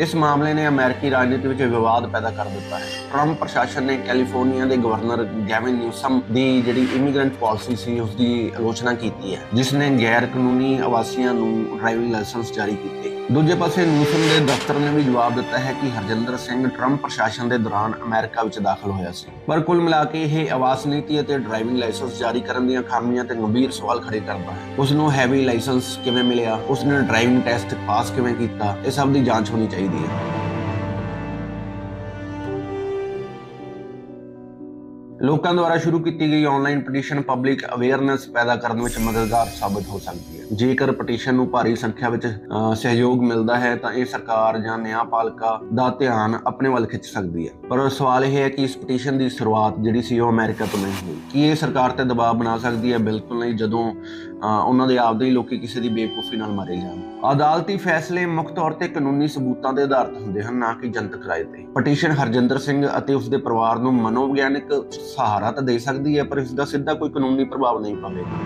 ਇਸ ਮਾਮਲੇ ਨੇ ਅਮਰੀਕੀ ਰਾਜਨੀਤੀ ਵਿੱਚ ਵਿਵਾਦ ਪੈਦਾ ਕਰ ਦਿੱਤਾ ਹੈ। ਟਰੰਪ ਪ੍ਰਸ਼ਾਸਨ ਨੇ ਕੈਲੀਫੋਰਨੀਆ ਦੇ ਗਵਰਨਰ ਗੈਵਿਨ ਨਿਊਸਮ ਦੀ ਜਿਹੜੀ ਇਮੀਗ੍ਰੈਂਟ ਪਾਲਿਸੀ ਸੀ ਉਸ ਦੀ ਆਲੋਚਨਾ ਕੀਤੀ ਹੈ, ਜਿਸ ਨੇ ਗੈਰ ਕਾਨੂੰਨੀ ਆਵਾਸੀਆਂ ਨੂੰ ਡਰਾਈਵਿੰਗ ਲਾਇਸੈਂਸ ਜਾਰੀ ਕੀਤੇ। ਦੂਜੇ ਪਾਸੇ ਨਿਊਸਮ ਦੇ ਦਫ਼ਤਰ ਨੇ ਵੀ ਜਵਾਬ ਦਿੱਤਾ ਹੈ ਕਿ ਹਰਜਿੰਦਰ ਸਿੰਘ ਟਰੰਪ ਪ੍ਰਸ਼ਾਸਨ ਦੇ ਦੌਰਾਨ ਅਮਰੀਕਾ ਵਿੱਚ ਦਾਖਲ ਹੋਇਆ ਸੀ। ਪਰ ਕੁੱਲ ਮਿਲਾ ਕੇ ਇਹ ਆਵਾਸ ਨੀਤੀ ਅਤੇ ਡਰਾਈਵਿੰਗ ਲਾਇਸੈਂਸ ਜਾਰੀ ਕਰਨ ਦੀਆਂ ਖਾਮੀਆਂ ਤੇ ਗੰਭੀਰ ਸਵਾਲ ਖੜੇ ਕਰਦਾ ਹੈ। ਉਸ ਨੂੰ ਹੈਵੀ ਲਾਇਸੈਂਸ ਕਿਵੇਂ ਮਿਲਿਆ? ਉਸ ਨੇ ਡਰਾਈਵਿੰਗ ਟੈਸਟ ਪਾਸ ਕਿਵੇਂ ਕੀਤਾ? ਇਹ ਸਭ ਦੀ ਜਾਂਚ ਹੋਣੀ ਚਾਹੀਦੀ ਹੈ। ਲੋਕਾਂ ਦੁਆਰਾ ਸ਼ੁਰੂ ਕੀਤੀ ਗਈ ਆਨਲਾਈਨ ਪਟੀਸ਼ਨ ਪਬਲਿਕ ਅਵੇਅਰਨੈਸ ਪੈਦਾ ਕਰਨ ਵਿੱਚ ਮਦਦਗਾਰ ਸਾਬਤ ਹੋ ਸਕਦੀ ਹੈ। ਜੇਕਰ ਪਟੀਸ਼ਨ ਨੂੰ ਭਾਰੀ ਸੰਖਿਆ ਵਿੱਚ ਸਹਿਯੋਗ ਮਿਲਦਾ ਹੈ, ਤਾਂ ਇਹ ਸਰਕਾਰ ਜਾਂ ਨਿਆਂਪਾਲਿਕਾ ਦਾ ਧਿਆਨ ਆਪਣੇ ਵੱਲ ਖਿੱਚ ਸਕਦੀ ਹੈ। ਪਰ ਸਵਾਲ ਇਹ ਹੈ ਕਿ ਇਸ ਪਟੀਸ਼ਨ ਦੀ ਸ਼ੁਰੂਆਤ ਜਿਹੜੀ ਸੀ ਉਹ ਅਮਰੀਕਾ ਤੋਂ ਨਹੀਂ ਹੋਈ। ਕੀ ਇਹ ਸਰਕਾਰ ਤੇ ਦਬਾਅ ਬਣਾ ਸਕਦੀ ਹੈ? ਬਿਲਕੁਲ ਨਹੀਂ। ਜਦੋਂ ਉਹਨਾਂ ਦੇ ਆਪਦੇ ਹੀ ਲੋਕੀ ਕਿਸੇ ਦੀ ਬੇਵਕੂਫੀ ਨਾਲ ਮਾਰੇ ਜਾਣ। ਅਦਾਲਤੀ ਫੈਸਲੇ ਮੁੱਖ ਤੌਰ ਤੇ ਕਾਨੂੰਨੀ ਸਬੂਤਾਂ ਦੇ ਆਧਾਰਿਤ ਹੁੰਦੇ ਹਨ, ਨਾ ਕਿ ਜਨਤਕ ਰਾਏ ਤੇ। ਪਟੀਸ਼ਨ ਹਰਜਿੰਦਰ ਸਿੰਘ ਅਤੇ ਉਸ ਦੇ ਪਰਿਵਾਰ ਨੂੰ ਮਨੋਵਿਗਿਆਨਕ ਸਹਾਰਾ ਤਾਂ ਦੇ ਸਕਦੀ ਹੈ, ਪਰ ਇਸ ਦਾ ਸਿੱਧਾ ਕੋਈ ਕਾਨੂੰਨੀ ਪ੍ਰਭਾਵ ਨਹੀਂ ਪਵੇਗਾ।